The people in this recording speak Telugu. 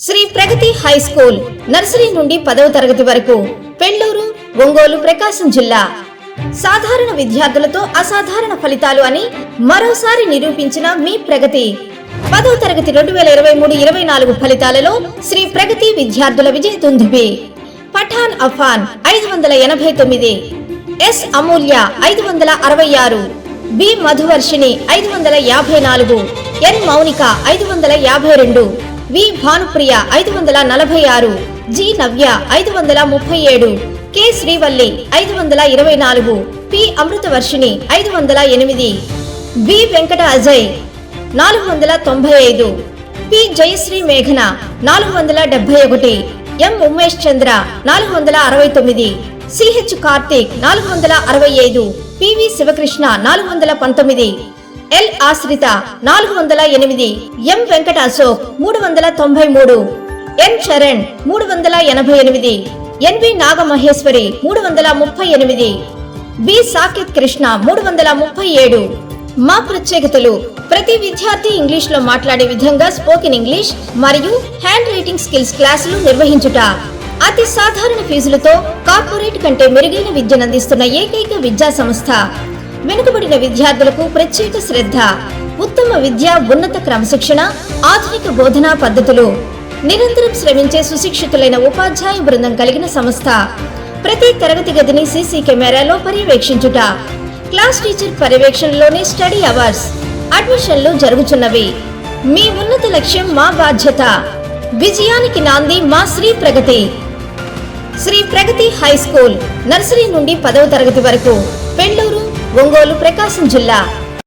Shri Pragati high school nursery నుండి పదవ తరగతి వరకు పెళ్ళూరు ఒంగోలు ప్రకాశం జిల్లా. సాధారణ విద్యార్థులతో అసాధారణ ఫలితాలు అని మరోసారి నిరూపించిన మీ ప్రగతి. పదవ తరగతి రెండు వేల ఇరవై మూడు ఇరవై నాలుగు ఫలితాలలో శ్రీ ప్రగతి విద్యార్థుల విజయ దుందుబి పఠాన్ అఫాన్ ఐదు వందల ఎనభై తొమ్మిది. ఎస్ అమూల్య ఐదు వందల అరవై ఆరు. బి మధువర్షిణి ఐదు వందల యాభై నాలుగు. ఎన్ మౌనిక ఐదు వందల యాభై రెండు. వి భానుప్రియ ఐదు వందల నలభై ఆరు జి నవ్య ఐదు వందల ముప్పై ఏడు కె శ్రీవల్లి ఐదు వందల ఇరవై నాలుగు పి అమృతవర్షిణి ఐదు వందల ఎనిమిది బి వెంకట అజయ్ నాలుగు వందల తొంభై ఐదు పి జయశ్రీ మేఘన నాలుగు వందల డెబ్బై ఒకటి ఎం ఉమేష్ చంద్ర నాలుగు వందల అరవై తొమ్మిది సిహెచ్ కార్తీక్ నాలుగు వందల అరవై ఐదు పివి శివకృష్ణ నాలుగు వందల పంతొమ్మిది ఎల్ ఆశ్రిత నాలుగు వందల ఎనిమిది ఎం వెంకట అశోక్ మూడు వందల తొంభై మూడు ఎన్ చరణ్ మూడు వందల ఎనభై ఎనిమిది ఎన్వి నాగమహేశ్వరి మూడు వందల ముప్పై ఎనిమిది బి సాకేత్ కృష్ణ మూడు వందల ముప్పై ఏడు. మా ప్రత్యేకతలు ప్రతి విద్యార్థి ఇంగ్లీష్లో మాట్లాడే విధంగా స్పోకెన్ ఇంగ్లీష్ మరియు హ్యాండ్ రైటింగ్ స్కిల్స్ క్లాసులు నిర్వహించుట. అతి సాధారణ ఫీజులతో కార్పొరేట్ కంటే మెరుగైన విద్యనందిస్తున్న ఏకైక విద్యా సంస్థ. వెనుకబడిన విద్యార్థులకు ప్రత్యేక శ్రద్ధ ఉత్తమ విద్య ఉన్నత క్రమశిక్షణ ఆధునిక బోధనా పద్ధతులు. నిరంతరం శ్రమించే సుశిక్షితులైన ఉపాధ్యాయ బృందం కలిగిన సంస్థ. ప్రతి తరగతి గదిని సీసీ కెమెరాలో పర్యవేక్షించుట. క్లాస్ టీచర్ పర్యవేక్షణలోనే స్టడీ అవర్స్ అడ్మిషన్లు జరుగుతున్నవి మీ ఉన్నత లక్ష్యం మా బాధ్యత. విజయానికి నాంది మా Shri Pragati. Shri Pragati high school nursery నుండి పదవ తరగతి వరకు. పెళ్ళూరు ఒంగోలు ప్రకాశం జిల్లా.